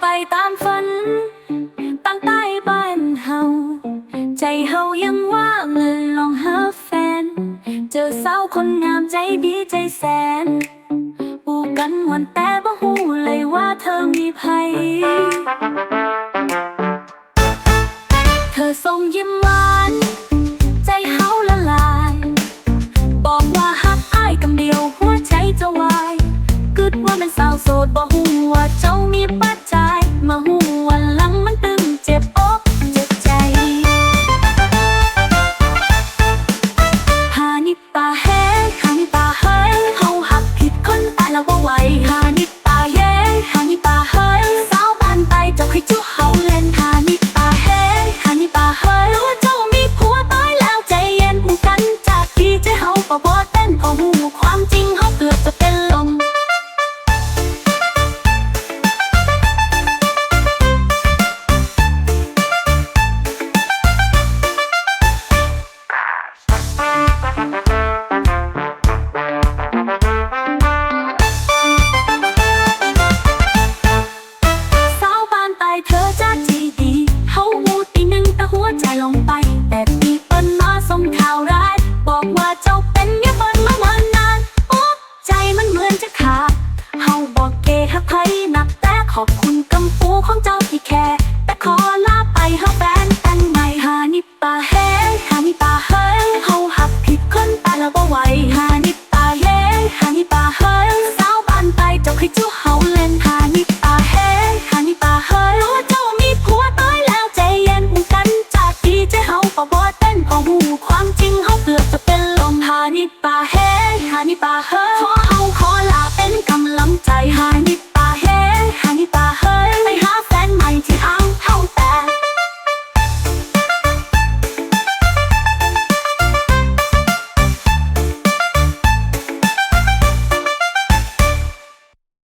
ไปตามฝันตั้งใต้บ้านเฮา ใจเฮายังว่างเลยลองหาแฟน เจอสาวคนงามใจดีใจแสนปูกันวันแต่บ่หูเลยว่าเธอมีภัย เธอส่งยิ้มหวานใจเฮาละลาย บอกว่าหักอ้ายกำเดียวหัวใจจะวายกึดว่าเป็นสาวโสดบ่หูว่าเจ้ามีปัญ ใจเฮาบ่บ่เต้นพอหูความจริงเฮาเกือบจะเป็นลมสาบ้านตายเธอจะจีดีเฮาหูตีหนึ่งต่หัวใจลงไป แต่ปีเปิ้นมาส่งข่าวร้าย บอกว่าเจ้าเป็นเมียเปิ้นมาเมินนานโอ้ใจมันเหมือนจะขาดเฮาบอกเกฮักไผนักแต่ขอบคุณกำปูของเจ้าที่แค่แต่ขอลาไปเฮาแฟนแต่งใหม่หานิปาเฮหานิปาเฮเฮาหักผิดคนตายแล้วบ่ไหวหานิปาเฮหานิปาเฮสาวบ้านไปเจ้าให้จู้เฮาเล่นหานิปาเฮหานิปาเฮรู้ว่าเจ้ามีผัวตายแล้วใจเย็นหูกันจากที่ใจเฮาบ่บ่เต้นพอหูความจริง เฮา